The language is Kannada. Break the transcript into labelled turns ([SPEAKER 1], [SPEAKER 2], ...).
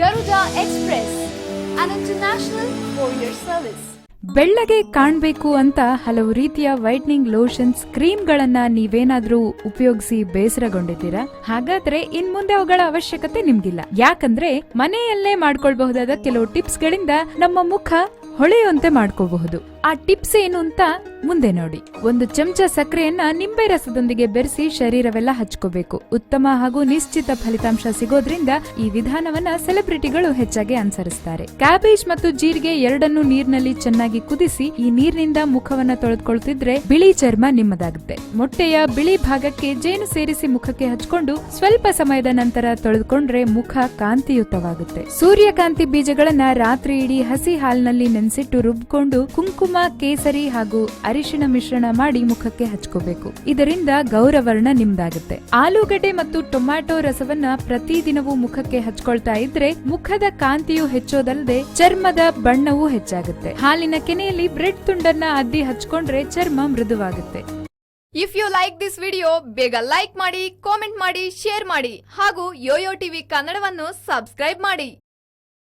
[SPEAKER 1] ಗರುಡಾ ಎಕ್ಸ್ಪ್ರೆಸ್ ಇಂಟರ್ನ್ಯಾಷನಲ್ ಸರ್ವಿಸ್
[SPEAKER 2] ಬೆಳ್ಳಗೆ ಕಾಣಬೇಕು ಅಂತ ಹಲವು ರೀತಿಯ ವೈಟ್ನಿಂಗ್ ಲೋಷನ್ಸ್, ಕ್ರೀಮ್ಗಳನ್ನ ನೀವೇನಾದ್ರೂ ಉಪಯೋಗಿಸಿ ಬೇಸರಗೊಂಡಿದ್ದೀರಾ? ಹಾಗಾದ್ರೆ ಇನ್ ಮುಂದೆ ಅವುಗಳ ಅವಶ್ಯಕತೆ ನಿಮ್ಗಿಲ್ಲ. ಯಾಕಂದ್ರೆ ಮನೆಯಲ್ಲೇ ಮಾಡ್ಕೊಳ್ಬಹುದಾದ ಕೆಲವು ಟಿಪ್ಸ್ ಗಳಿಂದ ನಮ್ಮ ಮುಖ ಹೊಳೆಯುವಂತೆ ಮಾಡ್ಕೋಬಹುದು. ಆ ಟಿಪ್ಸ್ ಏನು ಅಂತ ಮುಂದೆ ನೋಡಿ. ಒಂದು ಚಮಚ ಸಕ್ಕರೆಯನ್ನ ನಿಂಬೆ ರಸದೊಂದಿಗೆ ಬೆರೆಸಿ ಶರೀರವೆಲ್ಲ ಹಚ್ಕೋಬೇಕು. ಉತ್ತಮ ಹಾಗೂ ನಿಶ್ಚಿತ ಫಲಿತಾಂಶ ಸಿಗೋದ್ರಿಂದ ಈ ವಿಧಾನವನ್ನ ಸೆಲೆಬ್ರಿಟಿಗಳು ಹೆಚ್ಚಾಗಿ ಅನುಸರಿಸ್ತಾರೆ. ಕ್ಯಾಬೇಜ್ ಮತ್ತು ಜೀರಿಗೆ ಎರಡನ್ನೂ ನೀರಿನಲ್ಲಿ ಚೆನ್ನಾಗಿ ಕುದಿಸಿ ಈ ನೀರಿನಿಂದ ಮುಖವನ್ನ ತೊಳೆದುಕೊಳ್ತಿದ್ರೆ ಬಿಳಿ ಚರ್ಮ ನಿಮ್ಮದಾಗುತ್ತೆ. ಮೊಟ್ಟೆಯ ಬಿಳಿ ಭಾಗಕ್ಕೆ ಜೇನು ಸೇರಿಸಿ ಮುಖಕ್ಕೆ ಹಚ್ಕೊಂಡು ಸ್ವಲ್ಪ ಸಮಯದ ನಂತರ ತೊಳೆದುಕೊಂಡ್ರೆ ಮುಖ ಕಾಂತಿಯುತವಾಗುತ್ತೆ. ಸೂರ್ಯಕಾಂತಿ ಬೀಜಗಳನ್ನ ರಾತ್ರಿ ಇಡೀ ಹಸಿ ಹಾಲಿನಲ್ಲಿ ನೆನೆಸಿಟ್ಟು ರುಬ್ಕೊಂಡು ಕುಂಕುಮ, ಕೇಸರಿ ಹಾಗೂ ಅರಿಶಿಣ ಮಿಶ್ರಣ ಮಾಡಿ ಮುಖಕ್ಕೆ ಹಚ್ಕೋಬೇಕು. ಇದರಿಂದ ಗೌರವರ್ಣ ನಿಮ್ದಾಗುತ್ತೆ. ಆಲೂಗಡ್ಡೆ ಮತ್ತು ಟೊಮ್ಯಾಟೊ ರಸವನ್ನ ಪ್ರತಿದಿನವೂ ಮುಖಕ್ಕೆ ಹಚ್ಕೊಳ್ತಾ ಇದ್ರೆ ಮುಖದ ಕಾಂತಿಯು ಹೆಚ್ಚೋದಲ್ಲದೆ ಚರ್ಮದ ಬಣ್ಣವೂ ಹೆಚ್ಚಾಗುತ್ತೆ. ಹಾಲಿನ ಕೆನೆಯಲ್ಲಿ ಬ್ರೆಡ್ ತುಂಡನ್ನ ಅದ್ದಿ ಹಚ್ಕೊಂಡ್ರೆ ಚರ್ಮ ಮೃದುವಾಗುತ್ತೆ.
[SPEAKER 1] If you like this video ಬೇಗ ಲೈಕ್ ಮಾಡಿ ಕಾಮೆಂಟ್ ಮಾಡಿ ಶೇರ್ ಮಾಡಿ ಹಾಗೂ ಯೋಯೋ ಟಿವಿ ಕನ್ನಡವನ್ನು ಸಬ್ಸ್ಕ್ರೈಬ್ ಮಾಡಿ.